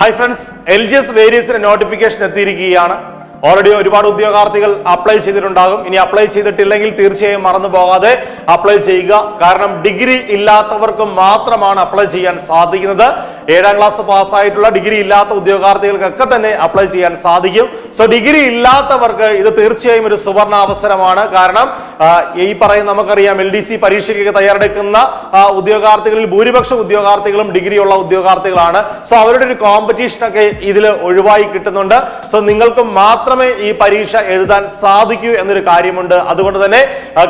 Hi friends L G S വേരിയസിന്റെ notification എത്തിയിരിക്കുകയാണ്. Already ഒരുപാട് ഉദ്യോഗാർത്ഥികൾ അപ്ലൈ ചെയ്തിട്ടുണ്ടാകും. ഇനി അപ്ലൈ ചെയ്തിട്ടില്ലെങ്കിൽ തീർച്ചയായും മറന്നു പോകാതെ അപ്ലൈ ചെയ്യുക. കാരണം ഡിഗ്രി ഇല്ലാത്തവർക്ക് മാത്രമാണ് അപ്ലൈ ചെയ്യാൻ സാധിക്കുന്നത്. ഏഴാം ക്ലാസ് പാസ്സായിട്ടുള്ള ഡിഗ്രി ഇല്ലാത്ത ഉദ്യോഗാർത്ഥികൾക്കൊക്കെ തന്നെ അപ്ലൈ ചെയ്യാൻ സാധിക്കും. സോ ഡിഗ്രി ഇല്ലാത്തവർക്ക് ഇത് തീർച്ചയായും ഒരു സുവർണ അവസരമാണ്. കാരണം ഈ പറയുന്ന നമുക്കറിയാം എൽ ഡി സി പരീക്ഷയ്ക്ക് തയ്യാറെടുക്കുന്ന ഉദ്യോഗാർത്ഥികളിൽ ഭൂരിപക്ഷം ഉദ്യോഗാർത്ഥികളും ഡിഗ്രി ഉള്ള ഉദ്യോഗാർത്ഥികളാണ്. സോ അവരുടെ ഒരു കോമ്പറ്റീഷൻ ഒക്കെ ഇതിൽ ഒഴിവായി കിട്ടുന്നുണ്ട്. സോ നിങ്ങൾക്ക് മാത്രമേ ഈ പരീക്ഷ എഴുതാൻ സാധിക്കൂ എന്നൊരു കാര്യമുണ്ട്. അതുകൊണ്ട് തന്നെ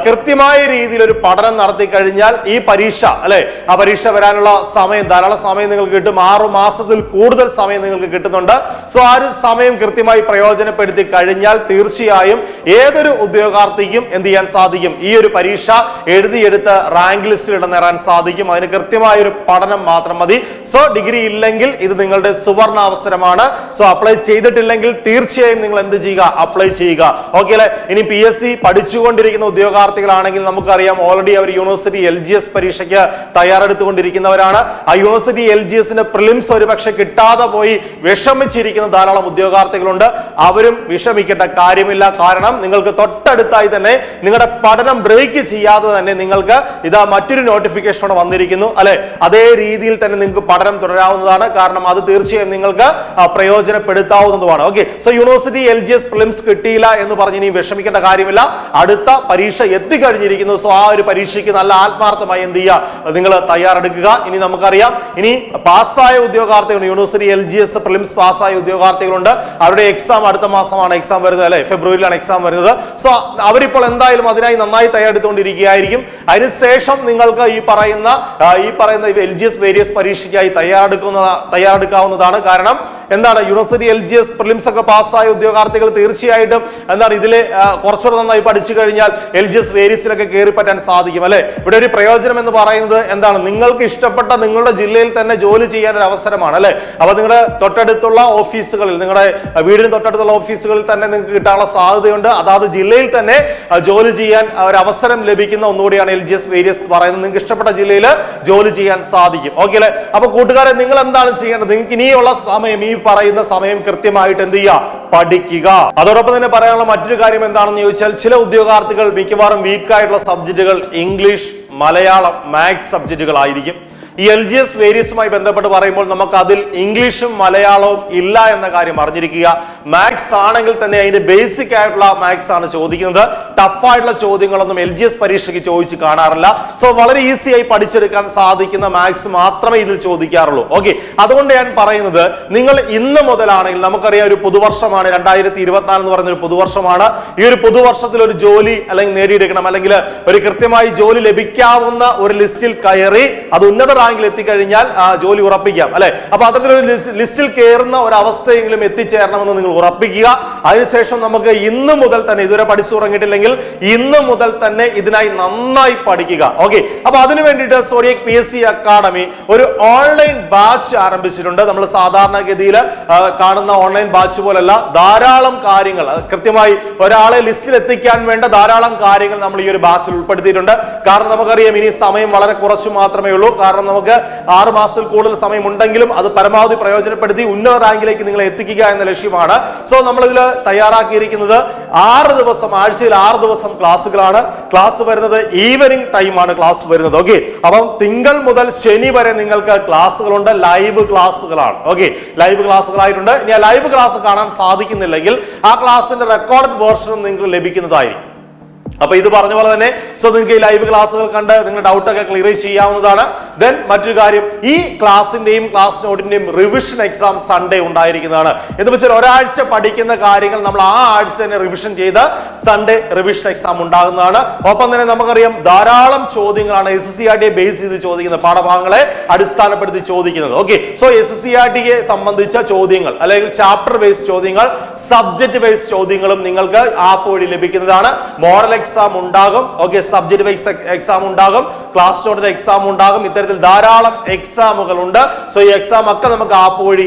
കൃത്യമായ രീതിയിൽ ഒരു പഠനം നടത്തി കഴിഞ്ഞാൽ ഈ പരീക്ഷ അല്ലെ ആ പരീക്ഷ വരാനുള്ള സമയം ധാരാളം സമയം നിങ്ങൾക്ക് കിട്ടും. ആറു മാസത്തിൽ കൂടുതൽ സമയം നിങ്ങൾക്ക് കിട്ടുന്നുണ്ട്. സോ ആ ഒരു സമയം കൃത്യമായി പ്രയോജനപ്പെടുത്തി കഴിഞ്ഞാൽ തീർച്ചയായും ഏതൊരു ഉദ്യോഗാർത്ഥിക്കും എന്ത് ചെയ്യാൻ സാധിക്കും. ഈ ഒരു പരീക്ഷ എഴുതിയെടുത്ത് റാങ്ക് ലിസ്റ്റിൽ ഇടം നേടാൻ സാധിക്കും. അതിന് കൃത്യമായ ഒരു പഠനം മാത്രം മതി. സോ ഡിഗ്രി ഇല്ലെങ്കിൽ ഇത് നിങ്ങളുടെ സുവർണ അവസരമാണ്. സോ അപ്ലൈ ചെയ്തിട്ടില്ലെങ്കിൽ തീർച്ചയായും നിങ്ങൾ എന്ത് ചെയ്യുക? അപ്ലൈ ചെയ്യുക. ഓക്കെ അല്ലെ? ഇനി പി എസ് സി പഠിച്ചുകൊണ്ടിരിക്കുന്ന ഉദ്യോഗാർത്ഥികളാണെങ്കിൽ നമുക്കറിയാം ഓൾറെഡി അവർ യൂണിവേഴ്സിറ്റി എൽ ജി എസ് പരീക്ഷയ്ക്ക് തയ്യാറെടുത്തുകൊണ്ടിരിക്കുന്നവരാണ്. ആ യൂണിവേഴ്സിറ്റി എൽ ജി എസിന്റെ പ്രിലിംസ് ഒരുപക്ഷെ കിട്ടാതെ പോയി വിഷമിച്ചിരിക്കുന്ന ധാരാളം ഉദ്യോഗാർത്ഥികളുണ്ട്. അവരും വിഷമിക്കേണ്ട കാര്യമില്ല. കാരണം നിങ്ങൾക്ക് തൊട്ടടുത്തായി തന്നെ നിങ്ങളുടെ പഠനം ബ്രേക്ക് ചെയ്യാതെ തന്നെ നിങ്ങൾക്ക് ഇതാ മറ്റൊരു നോട്ടിഫിക്കേഷൻ വന്നിരിക്കുന്നു അല്ലെ? അതേ രീതിയിൽ തന്നെ നിങ്ങൾക്ക് പഠനം തുടരാവുന്നതാണ്. കാരണം അത് തീർച്ചയായും നിങ്ങൾക്ക് പ്രയോജനപ്പെടുത്താവുന്നതുമാണ്. Okay so university L G S prelims കിട്ടിയില്ല എന്ന് പറഞ്ഞ് ഇനി വിഷമിക്കേണ്ട കാര്യമില്ല. അടുത്ത പരീക്ഷ എത്തിക്കഴിഞ്ഞിരിക്കുന്നു. സോ ആ ഒരു പരീക്ഷയ്ക്ക് നല്ല ആത്മാർത്ഥമായി എന്ത് ചെയ്യുക? നിങ്ങൾ തയ്യാറെടുക്കുക. ഇനി നമുക്കറിയാം. ഇനി പാസ്സായ ഉദ്യോഗാർത്ഥികൾ university L G S prelims പാസ്സായ ഉദ്യോഗാർത്ഥികളുണ്ട്. അവരുടെ എക്സാം അടുത്ത മാസമാണ് എക്സാം വരുന്നത് അല്ലെ? ഫെബ്രുവരിയിലാണ് എക്സാം വരുന്നത്. സോ അവരിപ്പോൾ എന്തായാലും അതിനായി നന്നായി തയ്യാറെടുത്തുകൊണ്ടിരിക്കുകയായിരിക്കും. അതിനുശേഷം നിങ്ങൾക്ക് ഈ പറയുന്ന ഈ പറയുന്ന എൽ ജി എസ് വേരിയസ് പരീക്ഷയ്ക്കായി തയ്യാറെടുക്കുന്ന തയ്യാറെടുക്കാവുന്നതാണ്. കാരണം എന്താണ് university L G S prelims ഒക്കെ പാസ്സായ ഉദ്യോഗാർത്ഥികൾ തീർച്ചയായിട്ടും എന്താണ് ഇതിലെ ആ, കുറച്ചുകൂടെ നന്നായി പഠിച്ചു കഴിഞ്ഞാൽ എൽ ജി എസ് വേരിയസിലൊക്കെ കയറി പറ്റാൻ സാധിക്കും അല്ലെ? ഇവിടെ ഒരു പ്രയോജനം എന്ന് പറയുന്നത് എന്താണ്? നിങ്ങൾക്ക് ഇഷ്ടപ്പെട്ട നിങ്ങളുടെ ജില്ലയിൽ തന്നെ ജോലി ചെയ്യാൻ ഒരു അവസരമാണ് അല്ലെ? അപ്പൊ നിങ്ങളുടെ തൊട്ടടുത്തുള്ള ഓഫീസുകളിൽ നിങ്ങളുടെ വീടിന് തൊട്ടടുത്തുള്ള ഓഫീസുകളിൽ തന്നെ നിങ്ങൾക്ക് കിട്ടാനുള്ള സാധ്യതയുണ്ട്. അതാത് ജില്ലയിൽ തന്നെ ജോലി ചെയ്യാൻ ഒരു അവസരം ലഭിക്കുന്ന ഒന്നുകൂടിയാണ് എൽ ജി എസ് വേരിയസ് പറയുന്നത്. നിങ്ങൾക്ക് ഇഷ്ടപ്പെട്ട ജില്ലയിൽ ജോലി ചെയ്യാൻ സാധിക്കും. ഓക്കെ അല്ലെ? അപ്പൊ കൂട്ടുകാരെ നിങ്ങൾ എന്താണ് ചെയ്യേണ്ടത്? നിങ്ങൾക്ക് ഇനിയുള്ള സമയം ഈ പറയുന്ന സമയം കൃത്യമായിട്ട് എന്ത് ചെയ്യുക? പഠിക്കുക. അതോടൊപ്പം തന്നെ പറയാനുള്ള മറ്റൊരു കാര്യം എന്താണെന്ന് ചോദിച്ചാൽ ചില ഉദ്യോഗാർത്ഥികൾ മിക്കവാറും വീക്കായിട്ടുള്ള സബ്ജക്റ്റുകൾ ഇംഗ്ലീഷ് മലയാളം മാത്സ് സബ്ജക്റ്റുകൾ ആയിരിക്കും ഈ എൽ ജി എസ് വേരിയസുമായി ബന്ധപ്പെട്ട് പറയുമ്പോൾ നമുക്ക് അതിൽ ഇംഗ്ലീഷും മലയാളവും ഇല്ല എന്ന കാര്യം അറിഞ്ഞിരിക്കുക. മാത്സ് ആണെങ്കിൽ തന്നെ അതിന്റെ ബേസിക് ആയിട്ടുള്ള മാത്സ് ആണ് ചോദിക്കുന്നത്. ടഫ് ആയിട്ടുള്ള ചോദ്യങ്ങളൊന്നും എൽ ജി എസ് പരീക്ഷയ്ക്ക് ചോദിച്ച് കാണാറില്ല. സോ വളരെ ഈസി ആയി പഠിച്ചെടുക്കാൻ സാധിക്കുന്ന മാത്സ് മാത്രമേ ഇതിൽ ചോദിക്കാറുള്ളൂ. ഓക്കെ അതുകൊണ്ട് ഞാൻ പറയുന്നത് നിങ്ങൾ ഇന്ന് മുതലാണെങ്കിൽ നമുക്കറിയാം ഒരു പുതുവർഷമാണ് രണ്ടായിരത്തി ഇരുപത്തിനാല് എന്ന് പറയുന്ന ഒരു പുതുവർഷമാണ്. ഈ ഒരു പുതുവർഷത്തിൽ ഒരു ജോലി അല്ലെങ്കിൽ നേടിയെടുക്കണം അല്ലെങ്കിൽ ഒരു കൃത്യമായി ജോലി ലഭിക്കാവുന്ന ഒരു ലിസ്റ്റിൽ കയറി അത് ഉന്നത റാങ്കിൽ എത്തിക്കഴിഞ്ഞാൽ ജോലി ഉറപ്പിക്കാം അല്ലെ? അപ്പൊ അത്തരത്തിലൊരു ലിസ്റ്റിൽ കയറുന്ന ഒരു അവസ്ഥയെങ്കിലും എത്തിച്ചേരണമെന്ന് നിങ്ങൾ ഉറപ്പിക്കുക. അതിനുശേഷം നമുക്ക് ഇന്ന് മുതൽ തന്നെ ഇതുവരെ പഠിച്ചു തുടങ്ങിയിട്ടില്ലെങ്കിൽ ഇന്ന് മുതൽ തന്നെ ഇതിനായി നന്നായി പഠിക്കുക. ഓക്കെ അപ്പൊ അതിനു വേണ്ടിയിട്ട് Zodiac P S C academy ഒരു ഓൺലൈൻ ബാച്ച് ആരംഭിച്ചിട്ടുണ്ട്. നമ്മൾ സാധാരണഗതിയിൽ കാണുന്ന ഓൺലൈൻ ബാച്ച് പോലല്ല ധാരാളം കാര്യങ്ങൾ. കൃത്യമായി ഒരാളെ ലിസ്റ്റിൽ എത്തിക്കാൻ വേണ്ട ധാരാളം കാര്യങ്ങൾ നമ്മൾ ഈ ഒരു ബാച്ചിൽ ഉൾപ്പെടുത്തിയിട്ടുണ്ട്. കാരണം നമുക്കറിയാം ഇനി സമയം വളരെ കുറച്ച് മാത്രമേ ഉള്ളൂ. കാരണം നമുക്ക് ആറ് മാസത്തിൽ കൂടുതൽ സമയം ഉണ്ടെങ്കിലും അത് പരമാവധി പ്രയോജനപ്പെടുത്തി ഉന്നത റാങ്കിലേക്ക് നിങ്ങളെ എത്തിക്കുക എന്ന ലക്ഷ്യമാണ്. സോ നമ്മൾ ഇതിൽ തയ്യാറാക്കിയിരിക്കുന്നത് ആറ് ദിവസം ആഴ്ചയിൽ ആറ് ദിവസം ക്ലാസ്സുകളാണ്. ക്ലാസ് വരുന്നത് ഈവനിങ് ടൈമാണ് ക്ലാസ് വരുന്നത്. ഓക്കെ അപ്പം തിങ്കൾ മുതൽ ശനി വരെ നിങ്ങൾക്ക് ക്ലാസ്സുകളുണ്ട്. ലൈവ് ക്ലാസ്സുകളാണ്. ഓക്കെ ലൈവ് ക്ലാസ്സുകളായിട്ടുണ്ട്. ഇനി ലൈവ് ക്ലാസ് കാണാൻ സാധിക്കുന്നില്ലെങ്കിൽ ആ ക്ലാസ്സിന്റെ റെക്കോർഡ് വേർഷനും നിങ്ങൾക്ക് ലഭിക്കുന്നതായിരിക്കും. അപ്പൊ ഇത് പറഞ്ഞ പോലെ തന്നെ സോ നിങ്ങൾക്ക് ഈ ലൈവ് ക്ലാസ്സുകൾ കണ്ട് നിങ്ങളുടെ ഡൗട്ടൊക്കെ ക്ലിയർ ചെയ്യാവുന്നതാണ്. ദെൻ മറ്റൊരു കാര്യം ഈ ക്ലാസിന്റെയും ക്ലാസ് നോട്ടിന്റെയും റിവിഷൻ എക്സാം സൺഡേ ഉണ്ടായിരിക്കുന്നതാണ്. എന്ന് വെച്ചാൽ ഒരാഴ്ച പഠിക്കുന്ന കാര്യങ്ങൾ നമ്മൾ ആ ആഴ്ച തന്നെ റിവിഷൻ ചെയ്ത് സൺഡേ റിവിഷൻ എക്സാം ഉണ്ടാകുന്നതാണ്. ഒപ്പം തന്നെ നമുക്കറിയാം ധാരാളം ചോദ്യങ്ങളാണ് എസ് സി ആർ ടിയെ ബേസ് ചെയ്ത് ചോദിക്കുന്നത് പാഠഭാഗങ്ങളെ അടിസ്ഥാനപ്പെടുത്തി ചോദിക്കുന്നത്. Okay so S C R ടിയെ സംബന്ധിച്ച ചോദ്യങ്ങൾ അല്ലെങ്കിൽ ചാപ്റ്റർ ബേസ് ചോദ്യങ്ങൾ സബ്ജക്ട് ബേസ് ചോദ്യങ്ങളും നിങ്ങൾക്ക് ആപ്പ് വഴി ലഭിക്കുന്നതാണ്. മോറൽ എക്സാം ഉണ്ടാകും. ഓക്കെ സബ്ജക്ട് ബേസ് എക്സാം ഉണ്ടാകും. ക്ലാസ് നോട്ടിന് എക്സാം ഉണ്ടാകും. ഇത്തരത്തിൽ ധാരാളം എക്സാമുകൾ ഉണ്ട്. സോ ഈ എക്സാം ഒക്കെ നമുക്ക് ആപ്പ് വഴി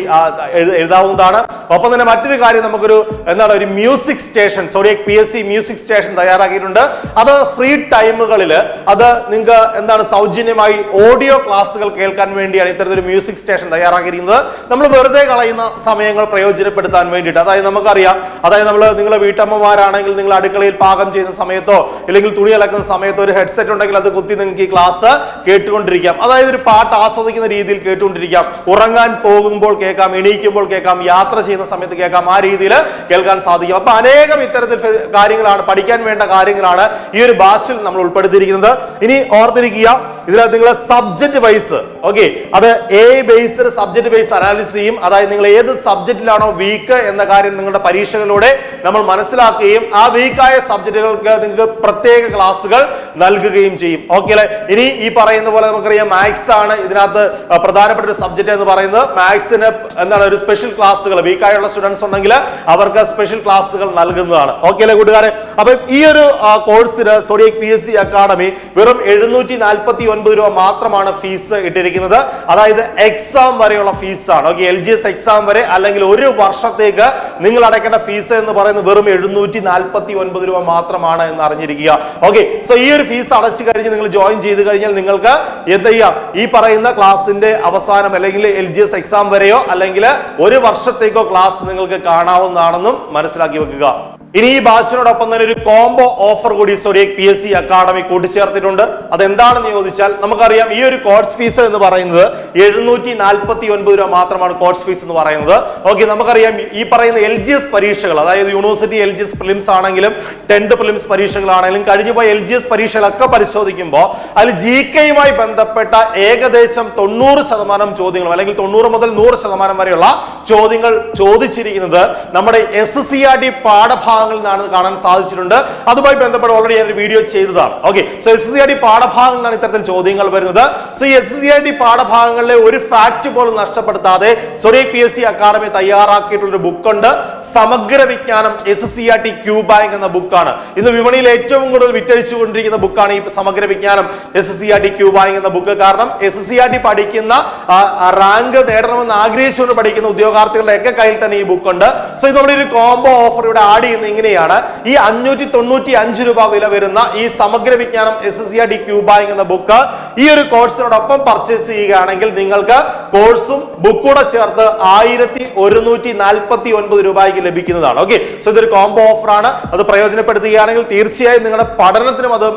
എഴുതാവുന്നതാണ്. ഒപ്പം തന്നെ മറ്റൊരു കാര്യം നമുക്കൊരു എന്താണ് ഒരു music station sorry P S C music station തയ്യാറാക്കിയിട്ടുണ്ട്. അത് ഫ്രീ ടൈമുകളിൽ അത് നിങ്ങൾക്ക് എന്താണ് സൗജന്യമായി ഓഡിയോ ക്ലാസ്സുകൾ കേൾക്കാൻ വേണ്ടിയാണ് ഇത്തരത്തിലൊരു മ്യൂസിക് സ്റ്റേഷൻ തയ്യാറാക്കിയിരിക്കുന്നത്. നമ്മൾ വെറുതെ കളയുന്ന സമയങ്ങൾ പ്രയോജനപ്പെടുത്താൻ വേണ്ടിയിട്ട്. അതായത് നമുക്കറിയാം അതായത് നമ്മൾ നിങ്ങളുടെ വീട്ടമ്മമാരാണെങ്കിൽ നിങ്ങൾ അടുക്കളയിൽ പാകം ചെയ്യുന്ന സമയത്തോ അല്ലെങ്കിൽ തുണി അലക്കുന്ന സമയത്തോ ഒരു ഹെഡ്സെറ്റ് ഉണ്ടെങ്കിൽ അത് കുത്തി നിങ്ങൾക്ക് ഈ ക്ലാസ് കേട്ടുകൊണ്ടിരിക്കാം. അതായത് ഒരു പാട്ട് ആസ്വദിക്കുന്ന രീതിയിൽ കേട്ടുകൊണ്ടിരിക്കാം. ഉറങ്ങാൻ പോകുമ്പോൾ കേൾക്കാം എണീക്കുമ്പോൾ കേൾക്കാം യാത്ര ചെയ്യുന്ന സമയത്ത് കേൾക്കാം. ആ രീതിയിൽ കേൾക്കാൻ സാധിക്കും. അപ്പൊ അനേകം ഇത്തരത്തിൽ കാര്യങ്ങളാണ് പഠിക്കാൻ വേണ്ട കാര്യങ്ങളാണ് ഈ ഒരു ഭാഷയിൽ നമ്മൾ ഉൾപ്പെടുത്തിയിരിക്കുന്നത്. ഇനി ഓർത്തിരിക്കുക ഇതിനകത്ത് നിങ്ങളെ സബ്ജക്ട് വൈസ് ഓക്കെ അത് A based subject base analysis ചെയ്യും. അതായത് നിങ്ങൾ ഏത് സബ്ജക്റ്റിലാണോ വീക്ക് എന്ന കാര്യം നിങ്ങളുടെ പരീക്ഷകളിലൂടെ നമ്മൾ മനസ്സിലാക്കുകയും ആ വീക്കായ സബ്ജക്റ്റുകൾക്ക് നിങ്ങൾക്ക് പ്രത്യേക ക്ലാസ്സുകൾ നൽകുകയും ചെയ്യും. ഓക്കെ അല്ലെ? ഇനി ഈ പറയുന്ന പോലെ നമുക്കറിയാം മാത്സ് ആണ് ഇതിനകത്ത് പ്രധാനപ്പെട്ട ഒരു സബ്ജക്റ്റ് എന്ന് പറയുന്നത്. മാത്സിന് എന്താണ്? ഒരു സ്പെഷ്യൽ ക്ലാസ്സുകൾ വീക്കായുള്ള സ്റ്റുഡൻസ് ഉണ്ടെങ്കിൽ അവർക്ക് സ്പെഷ്യൽ ക്ലാസ്സുകൾ നൽകുന്നതാണ്. ഓക്കെ അല്ലെ കൂട്ടുകാരെ? അപ്പം ഈ ഒരു കോഴ്സിന് Zodiac P S C academy വെറും എഴുന്നൂറ്റി നാൽപ്പത്തി ഒൻപത് രൂപ മാത്രമാണ് ഫീസ് ഇട്ടിരിക്കുന്നത്. അതായത് എക്സാം വരെയുള്ള ഫീസാണ്. Okay L G S exam വരെ അല്ലെങ്കിൽ ഒരു വർഷത്തേക്ക് നിങ്ങൾ അടയ്ക്കേണ്ട ഫീസ് എന്ന് പറയുന്നത് വെറും എഴുന്നൂറ്റി നാൽപ്പത്തി ഒൻപത് രൂപ മാത്രമാണ് എന്ന് അറിഞ്ഞിരിക്കുക. ഓക്കെ സോ ഈ ഒരു ഫീസ് അടച്ചു കഴിഞ്ഞ് നിങ്ങൾ ജോയിൻ ചെയ്ത് കഴിഞ്ഞാൽ നിങ്ങൾക്ക് എന്ത് ചെയ്യാം? ഈ പറയുന്ന ക്ലാസിന്റെ അവസാനം അല്ലെങ്കിൽ എൽ ജി എസ് എക്സാം വരെയോ അല്ലെങ്കിൽ ഒരു വർഷത്തേക്കോ ക്ലാസ് നിങ്ങൾക്ക് കാണാവുന്നതാണെന്നും മനസ്സിലാക്കി വെക്കുക. ഇനി ഈ ബാച്ചിനോടൊപ്പം തന്നെ ഒരു കോംബോ ഓഫർ കൂടി sorry P S C academy കൂട്ടിച്ചേർത്തിട്ടുണ്ട്. അതെന്താണെന്ന് ചോദിച്ചാൽ നമുക്കറിയാം ഈ ഒരു കോഴ്സ് ഫീസ് എന്ന് പറയുന്നത് എഴുന്നൂറ്റി നാൽപ്പത്തി ഒൻപത് രൂപ മാത്രമാണ് കോഴ്സ് ഫീസ് എന്ന് പറയുന്നത്. ഓക്കെ നമുക്കറിയാം ഈ പറയുന്ന എൽ ജി എസ് പരീക്ഷകൾ അതായത് university L G S prelims ആണെങ്കിലും ടെൻത്ത് പ്രിലിംസ് പരീക്ഷകളാണെങ്കിലും കഴിഞ്ഞു പോയ എൽ ജി എസ് പരീക്ഷകളൊക്കെ പരിശോധിക്കുമ്പോൾ അതിൽ ജി കെയുമായി ബന്ധപ്പെട്ട ഏകദേശം തൊണ്ണൂറ് ശതമാനം ചോദ്യങ്ങളും അല്ലെങ്കിൽ തൊണ്ണൂറ് മുതൽ നൂറ് ശതമാനം വരെയുള്ള ചോദ്യങ്ങൾ ചോദിച്ചിരിക്കുന്നത് നമ്മുടെ എസ് സി ആർ ടി പാഠഭാഗങ്ങളിൽ നിന്നാണ് കാണാൻ സാധിച്ചിട്ടുണ്ട്. അതുമായി ബന്ധപ്പെട്ട് ഓൾറെഡി ഞാൻ ഒരു വീഡിയോ ചെയ്തതാണ്. Okay so S C R T പാഠഭാഗങ്ങളിൽ നിന്നാണ് ഇത്തരത്തിൽ ചോദ്യങ്ങൾ വരുന്നത്. So S C R T പാഠഭാഗങ്ങളിലെ ഒരു ഫാക്ട് പോലും നഷ്ടപ്പെടുത്താതെ sorry P S C academy തയ്യാറാക്കിയിട്ടുള്ള ഒരു ബുക്കുണ്ട് സമഗ്ര വിജ്ഞാനം S C R T Q bank എന്ന ബുക്കാണ് ഇന്ന് വിപണിയിൽ ഏറ്റവും കൂടുതൽ വിറ്റഴിച്ചുകൊണ്ടിരിക്കുന്ന ബുക്കാണ് ഈ സമഗ്ര വിജ്ഞാനം S C R T Q bank എന്ന ബുക്ക് കാരണം എസ് സി ആർ ടി പഠിക്കുന്ന റാങ്ക് നേടണമെന്ന് ആഗ്രഹിച്ചുകൊണ്ട് പഠിക്കുന്ന ഉദ്യോഗാർത്ഥികളുടെ ഒക്കെ കയ്യിൽ തന്നെ ഈ ബുക്ക് ഉണ്ട് സോ ഇത് നമ്മുടെ ഒരു കോംബോ ഓഫർ ഇവിടെ ആഡ് ചെയ്യുന്നത് ഇങ്ങനെയാണ്. ഈ അഞ്ഞൂറ്റി തൊണ്ണൂറ്റി അഞ്ച് രൂപ വില വരുന്ന ഈ സമഗ്ര വിജ്ഞാനം S S C R D Q bank എന്ന ബുക്ക് ഈ ഒരു കോഴ്സിനോടൊപ്പം പർച്ചേസ് ചെയ്യുകയാണെങ്കിൽ നിങ്ങൾക്ക് കോഴ്സും ബുക്കൂടെ ചേർത്ത് ആയിരത്തി ഒരുന്നൂറ്റി നാൽപ്പത്തി ഒൻപത് രൂപയ്ക്ക് ലഭിക്കുന്നതാണ്. ഓക്കെ സോ ഇതൊരു കോംബോ ഓഫർ ആണ്. അത് പ്രയോജനപ്പെടുത്തുകയാണെങ്കിൽ തീർച്ചയായും നിങ്ങളുടെ പഠനത്തിനും അത്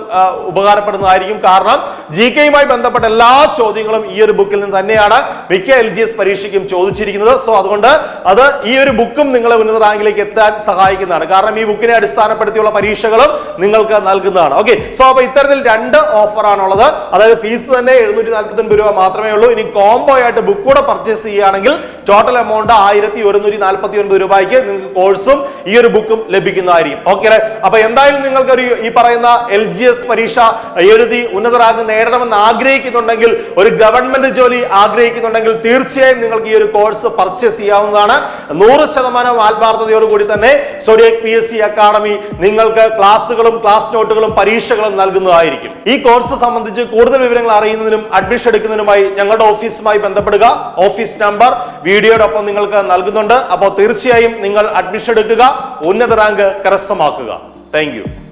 ഉപകാരപ്പെടുന്നതായിരിക്കും. കാരണം ജി കെയുമായി ബന്ധപ്പെട്ട എല്ലാ ചോദ്യങ്ങളും ഈ ഒരു ബുക്കിൽ നിന്ന് തന്നെയാണ് മിക്ക എൽ ജി എസ് പരീക്ഷയ്ക്കും ചോദിച്ചിരിക്കുന്നത്. സോ അതുകൊണ്ട് അത് ഈ ഒരു ബുക്കും നിങ്ങളെ ഉന്നത റാങ്കിലേക്ക് എത്താൻ സഹായിക്കുന്നതാണ്. കാരണം ഈ ബുക്കിനെ അടിസ്ഥാനപ്പെടുത്തിയുള്ള പരീക്ഷകളും നിങ്ങൾക്ക് നൽകുന്നതാണ്. ഓക്കെ സോ അപ്പൊ ഇത്തരത്തിൽ രണ്ട് ഓഫർ ആണുള്ളത്. അതായത് ഫീസ് തന്നെ എഴുന്നൂറ്റി നാൽപ്പത്തി ഒൻപത് രൂപ മാത്രമേ ഉള്ളൂ. ഇനി കോംബോ ആയിട്ട് ബുക്ക് കൂടെ പർച്ചേസ് ചെയ്യുകയാണെങ്കിൽ ടോട്ടൽ എമൗണ്ട് ആയിരത്തി ഒരുന്നൂറ്റി നാൽപ്പത്തി ഒൻപത് രൂപയ്ക്ക് നിങ്ങൾക്ക് കോഴ്സും ഈ ഒരു ബുക്കും ലഭിക്കുന്നതായിരിക്കും. ഓക്കെ അപ്പൊ എന്തായാലും നിങ്ങൾക്ക് ഒരു ഈ പറയുന്ന എൽ ജി എസ് പരീക്ഷ എഴുതി ഉന്നത റാങ്ക് നേടണമെന്ന് ആഗ്രഹിക്കുന്നുണ്ടെങ്കിൽ ഒരു ഗവൺമെന്റ് ജോലി ആഗ്രഹിക്കുന്നുണ്ടെങ്കിൽ തീർച്ചയായും നിങ്ങൾക്ക് ഈ ഒരു കോഴ്സ് പർച്ചേസ് ചെയ്യാവുന്നതാണ്. നൂറ് ശതമാനം ആത്മാർത്ഥതയോടുകൂടി തന്നെ Zodiac P S C academy നിങ്ങൾക്ക് ക്ലാസ്സുകളും ക്ലാസ് നോട്ടുകളും പരീക്ഷകളും നൽകുന്നതായിരിക്കും. ഈ കോഴ്സ് സംബന്ധിച്ച് കൂടുതൽ വിവരങ്ങൾ അറിയുന്നതിനും അഡ്മിഷൻ എടുക്കുന്നതിനുമായി ഞങ്ങളുടെ ഓഫീസുമായി ബന്ധപ്പെടുക. ഓഫീസ് നമ്പർ വീഡിയോടൊപ്പം നിങ്ങൾക്ക് നൽകുന്നുണ്ട്. അപ്പോൾ തീർച്ചയായും നിങ്ങൾ അഡ്മിഷൻ എടുക്കുക. ഉന്നത റാങ്ക് കരസ്ഥമാക്കുക. താങ്ക്